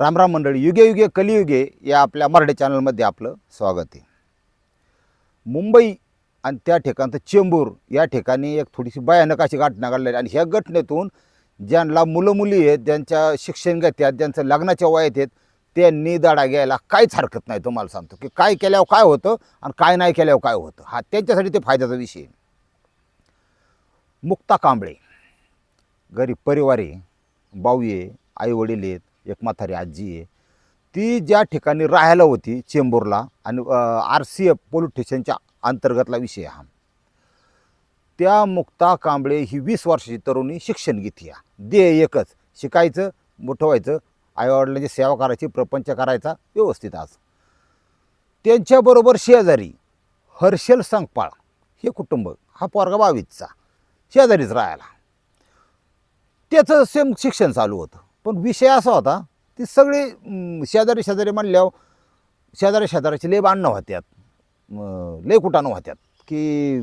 रामराम मंडळी युगे युगे कलियुगे या आपल्या मराठी चॅनलमध्ये आपलं स्वागत आहे. मुंबई आणि त्या ठिकाणचं चेंबूर या ठिकाणी एक थोडीशी भयानक अशी घटना घडलेली आणि ह्या घटनेतून ज्यांना मुलं मुली आहेत ज्यांच्या शिक्षण घेत आहेत ज्यांचं लग्नाच्या वयात आहेत त्यांनी दडा घ्यायला काहीच हरकत नाही तुम्हाला सांगतो. की काय केल्यावर काय होतं आणि काय नाही केल्यावर काय होतं. हा त्यांच्यासाठी ते फायद्याचा विषय मुक्ता कांबळे गरीब परिवारी आहे भाऊ आहे आईवडील आहेत एक म्हातारी आजी आहे. ती ज्या ठिकाणी राहायला होती चेंबूरला आणि आर सी एफ पोलीस स्टेशनच्या अंतर्गतला विषय हा. त्या मुक्ता कांबळे ही वीस वर्षाची तरुणी शिक्षण घेते दे एकच शिकायचं मोठं व्हायचं आईवडिलांची सेवा करायची प्रपंच करायचा व्यवस्थित आज. त्यांच्याबरोबर शेजारी हर्षल सांगपाळ हे कुटुंब हा पोरगा बावीसचा शेजारीच राहायला. त्याचं सेम शिक्षण चालू होतं. पण विषय असा होता ती सगळी शेजारी शेजारी म्हणल्यावर शेजारी शेजाऱ्याची लेब आणणं होत्यात. अं, लय कुटाणं होत्यात की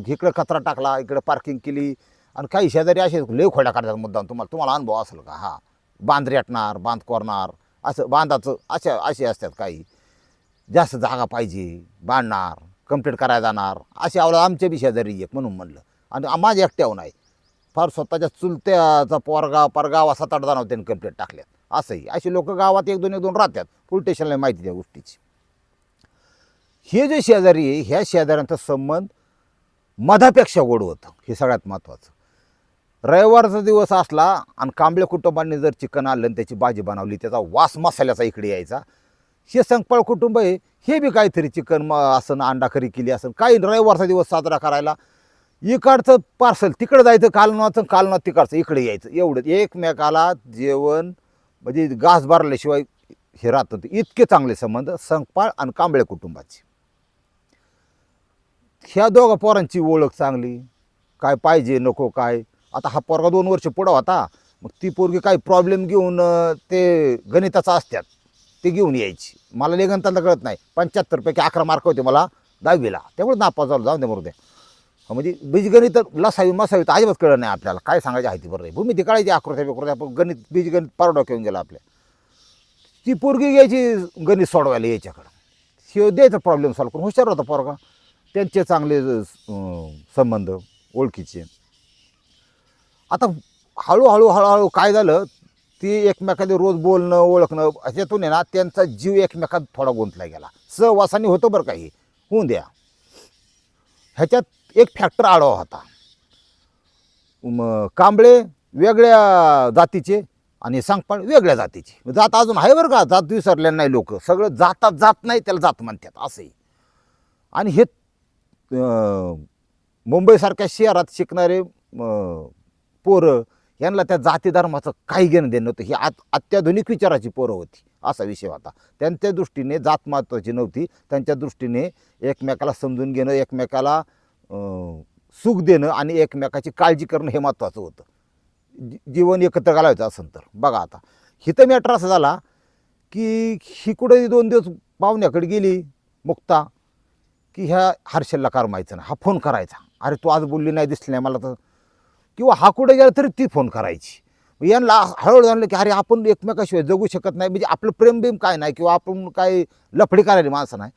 इकडं कचरा टाकला इकडं पार्किंग केली आणि काही शेजारी असे लय खोड्या काढतात मुद्दाम तुम्हाला तुम्हाला अनुभव असेल का? हा बांध रेटणार बांध कोरणार असं बांधाचं अशा असे असतात काही. जास्त जागा पाहिजे बांधणार कंप्लीट करायला जाणार असे आवडं आमच्या बी शेजारी एक म्हणून म्हणलं. आणि माझ्या एकट्यावर नाही. फार स्वतःच्या चुलत्याचा पोरगा परगाव सात आठ जणांवर त्यांनी कंप्लेंट टाकल्यात. असंही. असे लोक गावात एक दोन एक दोन राहतात. पोलीस स्टेशनला माहिती त्या गोष्टीची. हे जे शेजारी आहे ह्या शेजाऱ्यांचा संबंध मधापेक्षा गोड होतं. हे सगळ्यात महत्त्वाचं रविवारचा दिवस असला आणि कांबळे कुटुंबांनी जर चिकन आणलं आणि त्याची भाजी बनवली त्याचा वास मसाल्याचा इकडे यायचा. हे संकपाळ कुटुंब आहे. हे बी काहीतरी चिकन म असं अंडाखरी केली असं काही रविवारचा दिवस साजरा करायला इकडचं पार्सल तिकडं जायचं कालनाचं कालनाथ तिकडचं इकडे यायचं. एवढं एकमेकाला जेवण म्हणजे घास भरल्याशिवाय हे राहत. होते इतके चांगले संबंध संपाळ आणि कांबळे कुटुंबाचे. ह्या दोघा पोरांची ओळख चांगली. काय पाहिजे नको काय? आता हा पोरगा दोन वर्ष पुढं होता. मग ती पोरगी काही प्रॉब्लेम घेऊन ते गणिताचा असतात. ते घेऊन यायची. मला लय कळत नाही. पंच्याहत्तरपैकी अकरा मार्क होते मला दहावीला. त्यामुळे नापास झालो. जाऊन दे मरू द्या म्हणजे बीजगणित लसावी मसावी तर अजिबात कळलं नाही आपल्याला. काय सांगायची आहे ती बरं. भूमी भूमिती कळायची आकृत्या बिकृत्या आपण गणित बीजगणित पारडा घेऊन गेला आपल्या. ती पोरगी घ्यायची गणित सोडवायला याच्याकडं. शिव द्यायचा प्रॉब्लेम सॉल्व करून. हुशार होता पोरगा. त्यांचे चांगले संबंध ओळखीचे. आता हळूहळू हळूहळू काय झालं? ती एकमेकाला रोज बोलणं ओळखणं ह्याच्यातून आहे ना त्यांचा जीव एकमेकात थोडा गुंतला गेला. सहवासाने होतं बरं काही. होऊन द्या. ह्याच्यात एक फॅक्टर आडवा होता. मग कांबळे वेगळ्या जातीचे आणि सांगपाळ वेगळ्या जातीचे. जात अजून आहे बरं का जात विसरले नाही लोक. सगळं जातात जात नाही त्याला जात म्हणतात असंही. आणि हे मुंबईसारख्या शहरात शिकणारे पोरं यांना त्या जाती धर्माचं काही घेणं देणं नव्हतं. ही आत अत्याधुनिक विचाराची पोरं होती असा विषय होता. त्यांच्या दृष्टीने जात महत्त्वाची नव्हती. त्यांच्या दृष्टीने एकमेकाला समजून घेणं एकमेकाला सुख देणं आणि एकमेकाची काळजी करणं हे महत्त्वाचं होतं. जी- जीवन एकत्र घालायचं असेल तर. बघा आता हिथं मॅटर असा झाला की ही कुठेही दोन दिवस पाहुण्याकडे गेली मुक्ता की ह्या हर्षलला करमायचं ना हा फोन करायचा. अरे तू आज बोलली नाही दिसली नाही मला तर. किंवा हा कुठे गेला तरी ती फोन करायची. मग यांना हळूहळू जाणलं की अरे आपण एकमेकाशिवाय जगू शकत नाही म्हणजे आपलं प्रेमबेम काय नाही किंवा आपण काय लफडी करायला माणसं नाही.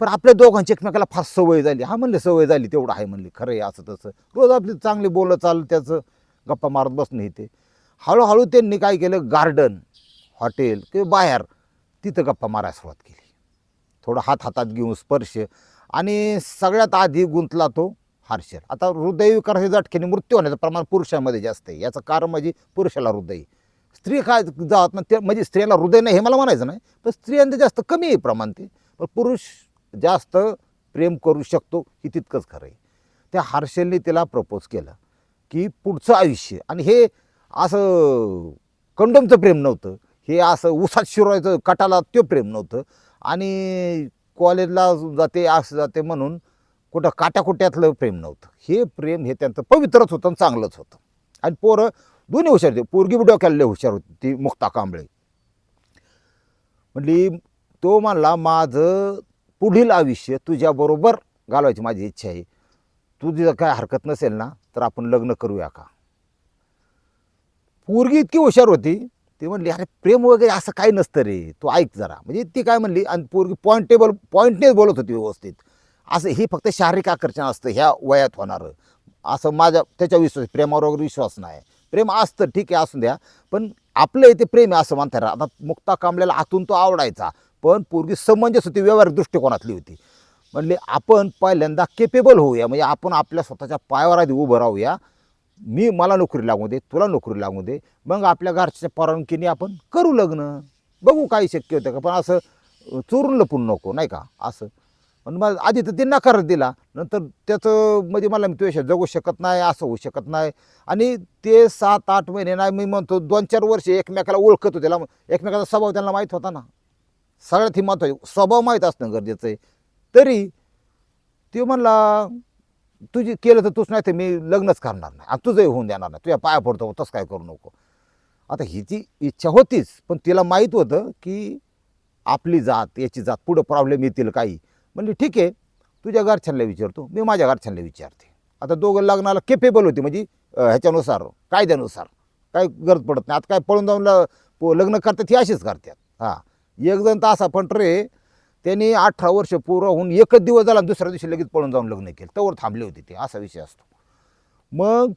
पण आपल्या दोघांची एकमेकाला फार सवय झाली. हा म्हणले सवय झाली तेवढं आहे म्हणले. खरं आहे असं तसं. रोज आपली चांगली बोलत चाललं त्याचं गप्पा मारत बसणं इथे हळूहळू त्यांनी काय केलं गार्डन हॉटेल किंवा बाहेर तिथं गप्पा मारायला सुरुवात केली. थोडं हात हातात घेऊन स्पर्श. आणि सगळ्यात आधी गुंतला तो हर्षल. आता हृदयविकाराच्या झटक्याने मृत्यू होण्याचं प्रमाण पुरुषामध्ये जास्त आहे. याचं कारण म्हणजे पुरुषाला हृदय. स्त्री काय जात ना ते म्हणजे स्त्रियाला हृदय नाही हे मला म्हणायचं नाही. पण स्त्रियांचं जास्त कमी आहे प्रमाण ते. पण पुरुष जास्त प्रेम करू शकतो हे तितकंच खरं आहे. त्या हर्षलने तिला प्रपोज केलं की पुढचं आयुष्य आणि हे असं कंडमचं प्रेम नव्हतं हे असं उसात शिरवायचं कटाला ते प्रेम नव्हतं आणि कॉलेजला जाते असं जाते म्हणून कुठं काट्याकुट्यातलं प्रेम नव्हतं. हे प्रेम हे त्यांचं पवित्रच होतं आणि चांगलंच होतं. आणि पोरं दोन्ही हुशार होते. पोरगी बी डोक्याला हुशार होती ती मुक्ता कांबळे. म्हणली तो म्हणला माझं पुढील आयुष्य तुझ्याबरोबर घालवायची माझी इच्छा आहे. तू जर काय हरकत नसेल ना तर आपण लग्न करूया का? पोरगी इतकी हुशार होती ती म्हणली अरे प्रेम वगैरे असं काही नसतं रे तू ऐक जरा. म्हणजे ती काय म्हणली आणि पोरगी पॉईंटेबल पॉईंटनेच बोलत होती व्यवस्थित. असं ही फक्त शारीरिक आकर्षण असतं ह्या वयात होणारं. असं माझ्या त्याच्या विश्वास प्रेमावर वगैरे विश्वास नाही. प्रेम असतं ठीक आहे असून द्या. पण आपलं इथे प्रेम आहे असं म्हणता आता मुक्ता कांबल्याला आतून तो आवडायचा. पण पूर्वी समंजस होती व्यवहारिक दृष्टिकोनातली होती. म्हणले आपण पहिल्यांदा केपेबल होऊया म्हणजे आपण आपल्या स्वतःच्या पायावर आधी उभं राहूया. मी मला नोकरी लागू दे तुला नोकरी लागू दे. मग आपल्या घरच्या परवानगीने आपण करू लग्न. बघू काही शक्य होतं का पण असं चोरून लपून नको नाही का? असं. पण मग आधी तर ते नकार दिला. नंतर त्याचं म्हणजे मला मी तुझ्या जगू शकत नाही असं होऊ शकत नाही. आणि ते सात आठ महिने नाही मी म्हणतो दोन चार वर्ष एकमेकाला ओळखत होते. त्याला एकमेकाचा स्वभाव त्यांना माहीत होता ना. सगळ्यात ही महत्त्वाची स्वभाव माहीत असणं गरजेचं आहे. तरी ते म्हणला तुझी केलं तर तूच नाही तर मी लग्नच करणार नाही. आणि तुझंही होऊन देणार नाही. तुझ्या पाया पडतो तसं काय करू नको. आता हिची इच्छा होतीच पण तिला माहीत होतं की आपली जात याची जात पुढं प्रॉब्लेम येतील काही. म्हणजे ठीक आहे तुझ्या घरच्यांना विचारतो मी माझ्या घरच्यांना विचारते. आता दोघं लग्नाला केपेबल होती म्हणजे ह्याच्यानुसार कायद्यानुसार. काय गरज पडत नाही. आता काय पळून जाऊन पो- लग्न करतात ही अशीच करतात. हां. एक जण तर असा पण रे त्यांनी अठरा वर्ष पूर्ण होऊन एकच दिवस झाला दुसऱ्या दिवशी लगेच पळून जाऊन लग्न केलं. तवर थांबले होते ते असा विषय असतो. मग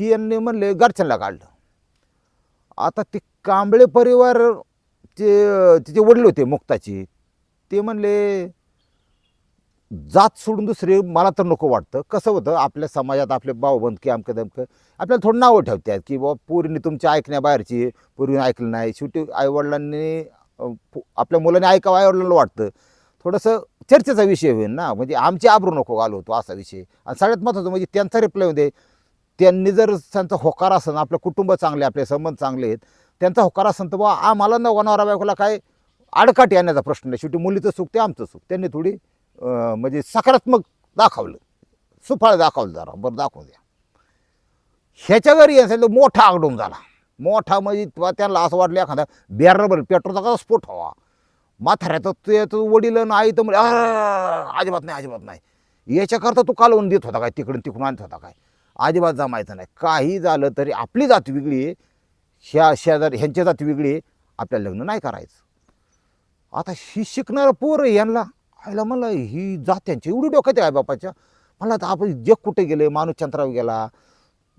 यांनी म्हणले घरच्यांना काढलं. आता ते कांबळे परिवार ते तिचे वडील होते मुक्ताचे ते म्हणले जात सोडून दुसरे मला तर नको वाटतं. कसं होतं आपल्या समाजात आपले भावबंद की अमकं दमकं आपल्याला थोडं नावं ठेवतात की बाबा पोरीने तुमच्या ऐकण्याबाहेरची पोरीने ऐकलं नाही. शेवटी आईवडिलांनी आपल्या मुलाने ऐकावं आवडलेलं वाटतं. थोडंसं चर्चेचा विषय होईल ना. म्हणजे आमची आबरू नको घालवतो असा विषय. आणि सगळ्यात महत्त्वाचं म्हणजे त्यांचा रिप्लाय होते त्यांनी जर त्यांचा होकार असेल आपलं कुटुंब चांगले आपले संबंध चांगले आहेत त्यांचा होकार असेल तर बा आम्हाला न नवरा बायकोला काय आडकाठी आणण्याचा प्रश्न नाही. शेवटी मुलीचं सुख ते आमचं सुख. त्यांनी थोडी म्हणजे सकारात्मक दाखवलं. सुफाळ दाखवलं जरा. बरं दाखवू द्या. ह्याच्या घरी तर मोठा आगडून झाला. मोठा म्हणजे तेव्हा त्यांना असं वाटलं एखादा बॅरबर पेट्रोलचा कसा स्फोट व्हावा म्हाताऱ्याचं ते वडील आणि आई तर म्हणजे अजिबात नाही अजिबात नाही. याच्याकरता तू कालवून देत होता काय तिकडून तिकडून आणत होता काय? अजिबात जमायचं नाही. काही झालं तरी आपली जात वेगळी आहे. ह्या शेजारी ह्यांची जात वेगळी आहे. आपल्याला लग्न नाही करायचं. आता ही शिकणारं पोर आहे यांना. आयला मला ही जात्यांची एवढी डोक्यात आहे बापाच्या? मला आता आपण जग कुठे गेले माणूस चंद्रावर गेला.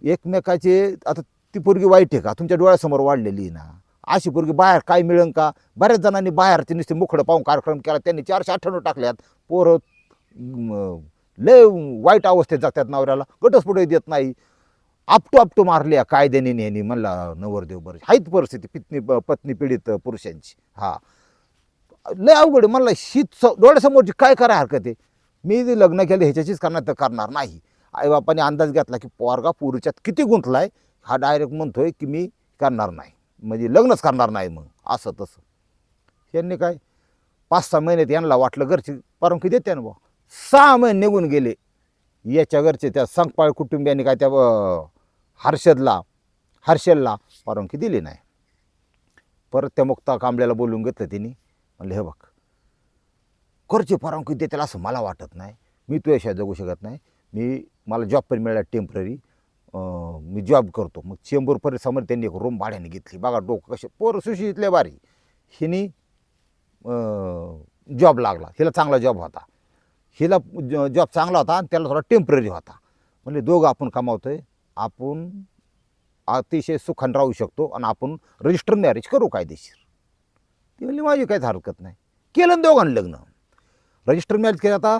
एकमेकाचे आता ती पोरगी वाईट आहे का? तुमच्या डोळ्यासमोर वाढलेली आहे ना. अशी पोरगी बाहेर काय मिळेल का? बऱ्याच जणांनी बाहेरचे नुसते मुखडं पाहून कार्यक्रम केला. त्यांनी चारशे अठ्ठ्याण्णव टाकल्यात. पोरं लय वाईट अवस्थेत जातात नवऱ्याला. घटस्फोटही देत नाही. आपटू आपटू मारल्या कायद्याने नेहमी म्हणला नवरदेव बरं. हाईत परिस्थिती पितनी पत्नी पीडित पुरुषांची. हा. लय अवघड आहे. मला शीत स डोळ्यासमोरची काय करा हरकत आहे? मी जे लग्न केलं ह्याच्याचीच करणार तर करणार नाही. आई बापाने अंदाज घेतला की पोरगा पुरुषात किती गुंतलाय? हा डायरेक्ट म्हणतोय की मी करणार नाही. म्हणजे लग्नच करणार नाही मग असं तसं. यांनी काय पाच सहा महिन्यात यांना वाटलं घरची परवानगी देते ना बुवा. सहा महिने निघून गेले. याच्या घरचे त्या संकपाळ कुटुंबियांनी काय त्या हर्षदला हर्षदला हर्षलला परवानगी दिली नाही. परत त्या मुक्ता कांबळ्याला बोलून घेतलं तिने. म्हणलं हे बघ घरची परवानगी देतील असं मला वाटत नाही. मी तुझ्याशिवाय जगू शकत नाही. मी मला जॉब पण मिळाला टेंपररी मी जॉब करतो. मग चेंबूर परिसरामध्ये त्यांनी एक रूम भाड्याने घेतली. बघा डोकं कसे पोरं सुशितले बारी हिनी जॉब लागला. हिला चांगला जॉब होता. हिला जॉब चांगला होता आणि त्याला थोडा टेंपररी होता. म्हणजे दोघं आपण कमावतोय. आपण अतिशय सुखान राहू शकतो आणि आपण रजिस्टर मॅरेज करू कायदेशीर. ती म्हणली माझी काहीच हरकत नाही. केलं ना दोघांनी लग्न. रजिस्टर मॅरेज केलं आता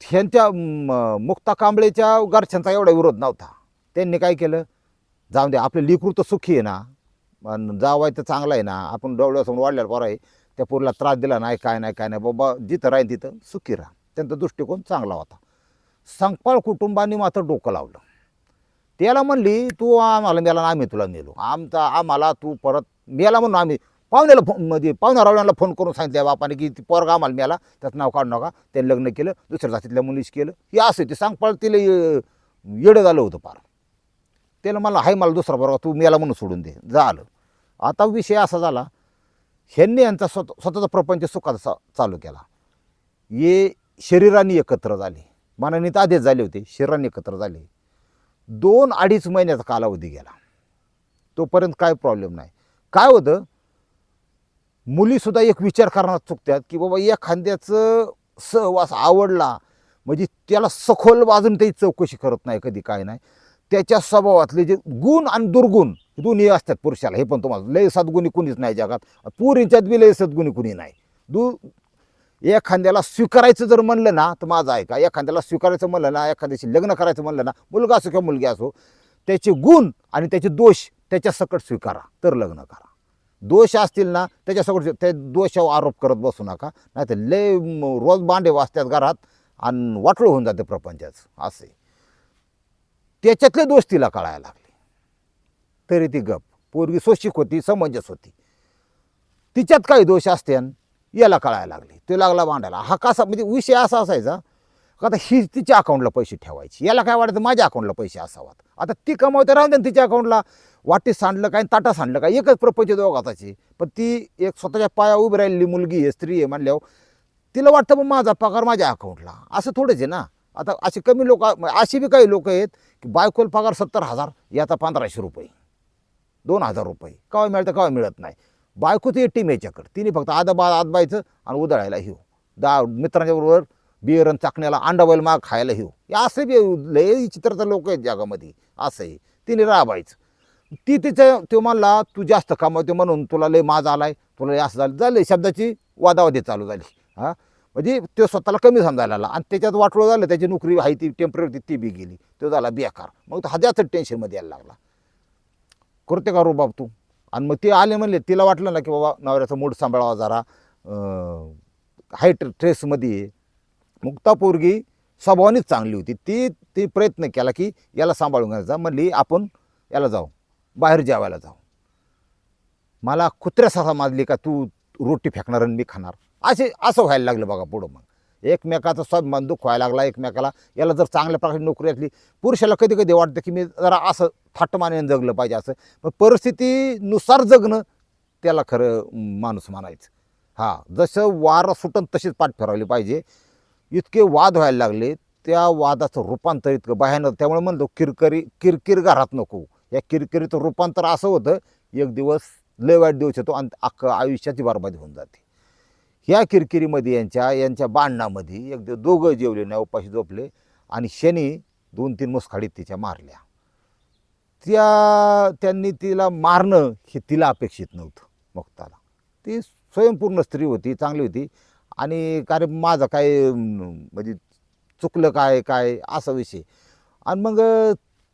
ह्यांच्या म, मुक्ता कांबळेच्या घरच्यांचा एवढा विरोध नव्हता. त्यांनी काय केलं? जाऊन दे आपलं लिकरू तर सुखी आहे ना. जावाय तर चांगला आहे ना. आपण डोळ्यासमोर वाढलेला पोर आहे. त्या पोरीला त्रास दिला नाही काय नाही काय नाही. बाबा जिथं राहीन तिथं सुखी राहा. त्यांचा दृष्टिकोन चांगला होता. संकपाळ कुटुंबाने मात्र डोकं लावलं. त्याला म्हणली तू आम्हाला मेला ना आम्ही तुला मेलो आमचा आम्हाला तू परत मेला म्हणून आम्ही पाहुण्याला फोन म्हणजे पाहुण्या रावण्याला फोन करून सांगितलं बापाने की ती पोरगा आम्हाला मिळाला त्याचं नाव काढू नका. त्याने लग्न केलं दुसऱ्या जातीतल्या मुलीशी केलं. हे असं ते सांगपाळ तिला ये- येडं झालं होतं पार त्याला मला हाय मला दुसरा बरोबर तू मेला म्हणून सोडून दे. झालं. आता विषय असा झाला ह्यांनी यांचा स्वतः स्वतःचा प्रपंच सुखाचा चालू केला. ये शरीराने एकत्र झाले. मनाने तर आधीच झाले होते शरीराने एकत्र झाले. दोन अडीच महिन्याचा कालावधी गेला. तोपर्यंत काय प्रॉब्लेम नाही. काय होतं? मुलीसुद्धा एक विचार करणार चुकतात की बाबा एखाद्याचं सहवास आवडला म्हणजे त्याला सखोल बाजून त्याची चौकशी करत नाही कधी काय नाही. त्याच्या स्वभावातले जे गुण आणि दुर्गुण दोन्ही असतात पुरुषाला हे पण तुम्हाला लय सद्गुणी कुणीच नाही जगात. पुरींच्यात बी लय सद्गुणी कुणी नाही. दु एखाद्याला स्वीकारायचं जर म्हणलं ना तर माझं ऐका एखाद्याला स्वीकारायचं म्हणलं ना एखाद्याशी लग्न करायचं म्हणलं ना मुलगा असो किंवा मुलगी असो त्याचे गुण आणि त्याचे दोष त्याच्या सकट स्वीकारा तर लग्न करा. दोष असतील ना त्याच्यासोबत ते त्या दोषावर आरोप करत बसू नका. नाही तर लय रोज भांडे वाजतात घरात आणि वाटलं होऊन जाते प्रपंचाचं. असे. त्याच्यातले दोष तिला कळायला लागले. तरी ती गप. पोरगी सोशिक होती समंजस होती. तिच्यात काही दोष असते याला कळायला लागले. ते लागला भांडायला. हा कसा म्हणजे विषय असा असायचा का आता ही तिच्या अकाउंटला पैसे ठेवायचे. याला काय वाटायचं माझ्या अकाउंटला पैसे असावात. आता ती कमावते राहून दे तिच्या अकाउंटला वाटी सांडलं काय ताटा सांडलं काय? एकच प्रपंच दोघाताची पण ती एक स्वतःच्या पाया उभी राहिलेली मुलगी आहे स्त्री आहे म्हणल्यावर तिला वाटतं मग माझा पगार माझ्या अकाउंटला असं थोडंच आहे ना. आता असे कमी लोक अशी बी काही लोक आहेत की बायकोल पगार सत्तर हजार याचा पंधराशे रुपये. दोन हजार रुपये. केव्हा मिळतं केव्हा मिळत नाही. बायकोचं एक टीम याच्याकडे. तिने फक्त आधा बा आत बायचं आणि उधळायला हिव दा मित्रांच्या बरोबर बिअरन चाकण्याला अंडाबाईल माग खायला हिव असे बी लय चित्रता लोक आहेत जगामध्ये. असं आहे. तिने राबायचं. ती तिचं तो म्हणला तू जास्त कमावते म्हणून तुला लय माज आलाय तुला लय असं झालं. झालं शब्दाची वादावादी चालू झाली. हां? म्हणजे तो स्वतःला कमी समजायला लागला. आणि त्याच्यात वाटलं झालं त्याची नोकरी आहे ती टेंपररी ती बी गेली. तो झाला बेकार. मग तो हजारचं टेन्शनमध्ये यायला लागला. करते का रो बाब तू? आणि मग ते आले म्हणले तिला वाटलं ना की बाबा नवऱ्याचा मूड सांभाळावा जरा. हाईट ट्रेसमध्ये आहे. मुक्ता पोरगी स्वभावानेच चांगली होती. ती ती प्रयत्न केला की याला सांभाळून घ्यायचा. म्हणली आपण याला जाऊ. बाहेर जेवायला जाऊ. मला कुत्र्यासारखा माजली का तू रोटी फेकणार आणि मी खाणार. असे असं व्हायला लागलं बघा पुढं मग. एकमेकाचा स्वाभिमान दुःख व्हायला लागला एकमेकाला याला जर चांगल्या प्रकारे नोकरी असली पुरुषाला कधी कधी वाटतं की मी जरा असं थाटमाने जगलं पाहिजे असं. पण परिस्थितीनुसार जगणं त्याला खरं माणूस मानायचं. हां जसं वारं सुटन तशीच पाठ फिरवली पाहिजे. इतके वाद व्हायला लागले त्या वादाचं रूपांतर इतकं भयानक त्यामुळे म्हणतो किरकरी किरकिर घरात नको. या किरकिरीचं रूपांतर असं होतं एक दिवस लय वाईट दिवस येतो आणि अख्खं आयुष्याची बरबादी होऊन जाते. ह्या किरकिरीमध्ये यांच्या यांच्या बांधणामध्ये एक दिवस दोघं जेवले नाही उपाशी झोपले आणि शनी दोन तीन मुसखाडीत तिच्या मारल्या. त्या त्यांनी तिला मारणं हे तिला अपेक्षित नव्हतं मुक्ताला. ती स्वयंपूर्ण स्त्री होती चांगली होती आणि कार्य माझं काय म्हणजे चुकलं काय काय असा विषय. आणि मग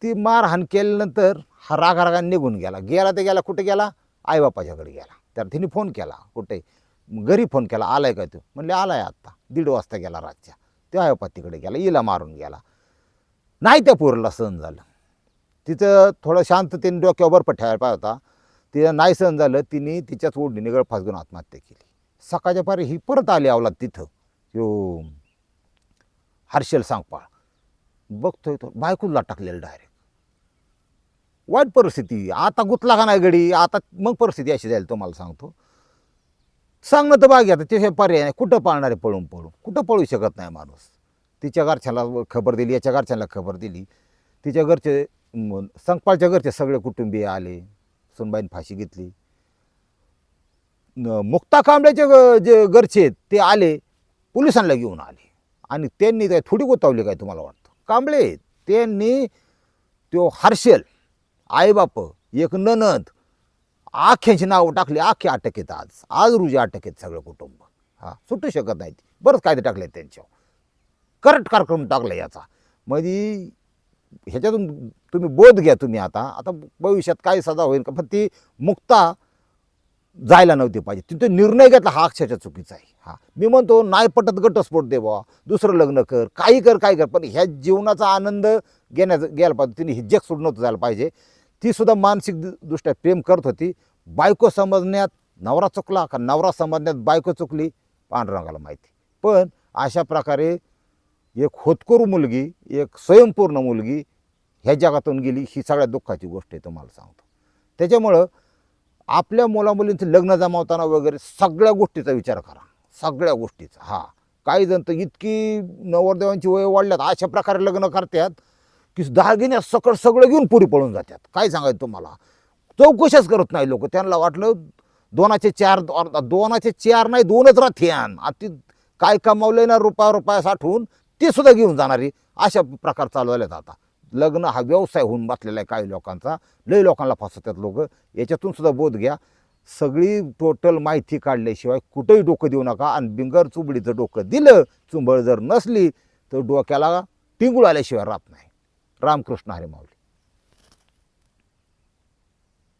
ती मारहाण केल्यानंतर हा रागा रागाने निघून गेला. गेला ते गेला कुठे गेला? आईबापाच्याकडे गेला. तर तिने फोन केला. कुठे? घरी फोन केला. आलाय का तो? म्हणले आलाय आत्ता. दीड वाजता गेला रातच्या. ते आईबापा तिकडे गेला. इला मारून गेला. नाही त्या पोरला सहन झालं. तिचं थोडं शांततेने डोक्यावर बर्फ ठेवायला पाहिजे होता. तिला नाही सहन झालं. तिने तिच्याच ओढणीने गळफास घेऊन आत्महत्या केली. सकाळच्या पारी ही परत आली आवलात तिथं. यो हर्षल सांगपाळ. बघतोय तो. बायकूला टाकलेलं डायरेक्ट वाईट परिस्थिती. आता गुतला का नाही गडी? आता मग परिस्थिती अशी जाईल तुम्हाला सांगतो. सांगणं तर बाकी आता त्याशिवाय पर्याय नाही. कुठं पाळणार आहे पळून पळून? कुठं पळू शकत नाही माणूस? तिच्या घरच्याला खबर दिली याच्या घरच्याला खबर दिली. तिच्या घरचे संकपाळच्या घरचे सगळे कुटुंबीय आले. सुनबाईन फाशी घेतली. न- मुक्ता कांबळ्याचे ग- जे घरचे आहेत ते आले. पोलिसांना घेऊन आले. आणि त्यांनी काय थोडी गोतावली काय तुम्हाला वाटतं? कांबळे आहेत. त्यांनी तो हर्षेल आईबाप एक ननद. आख्यांची नावं टाकली आखे अटक येत आज. आज रोजी अटक आहेत सगळं कुटुंब. हा सुटू शकत नाहीत बरंच कायदे टाकले त्यांच्यावर. करट कार्यक्रम टाकला याचा. म्हणजे ह्याच्यातून तुम्ही बोध घ्या तुम्ही आता. आता भविष्यात काय सजा होईल का? पण ती मुक्ता जायला नव्हती पाहिजे. तिथे निर्णय घेतला हा अक्षरच्या चुकीचा आहे. हा. मी म्हणतो नाही पटत घटस्फोट दे बाबा दुसरं लग्न कर. काही कर काही कर. पण ह्या जीवनाचा आनंद घेण्याचं घ्यायला पाहिजे. तिने हिज्जक सोडून नव्हतं जायला पाहिजे. ती सुद्धा मानसिक दृष्ट्या प्रेम करत होती. बायको समजण्यात नवरा चुकला का नवरा समजण्यात बायको चुकली पांडुरंगाला माहिती. पण अशा प्रकारे एक होतकरू मुलगी एक स्वयंपूर्ण मुलगी ह्या जगातून गेली ही सगळ्या दुःखाची गोष्ट आहे तुम्हाला सांगतो. त्याच्यामुळं आपल्या मुलामुलींचं लग्न जमावताना वगैरे सगळ्या गोष्टीचा विचार करा. सगळ्या गोष्टीचा. हा. काही जण तर इतकी नवरदेवांची वय वाढल्यात अशा प्रकारे लग्न करतात. की दागिन्या सकळ सगळं घेऊन पुरी पळून जातात. काय सांगायचं तुम्हाला? चौकशीच करत नाही लोक. त्यांना वाटलं दोनाचे चार दोनाचे चार नाही दोनच राहत्यान ती काय कमावलंय ना रुपया रुपया साठवून ते सुद्धा घेऊन जाणारी. अशा प्रकार चालू झालेत आता. लग्न हा व्यवसाय होऊन बसलेला आहे काही लोकांचा. लय लोकांना फसवतात लोक. याच्यातून सुद्धा बोध घ्या. सगळी टोटल माहिती काढल्याशिवाय कुठंही डोकं देऊ नका. आणि बिंगर चुबडीचं डोकं दिलं चुंबळ जर नसली तर डोक्याला टिंगूळ आल्याशिवाय राहत नाही. रामकृष्ण हरे माऊली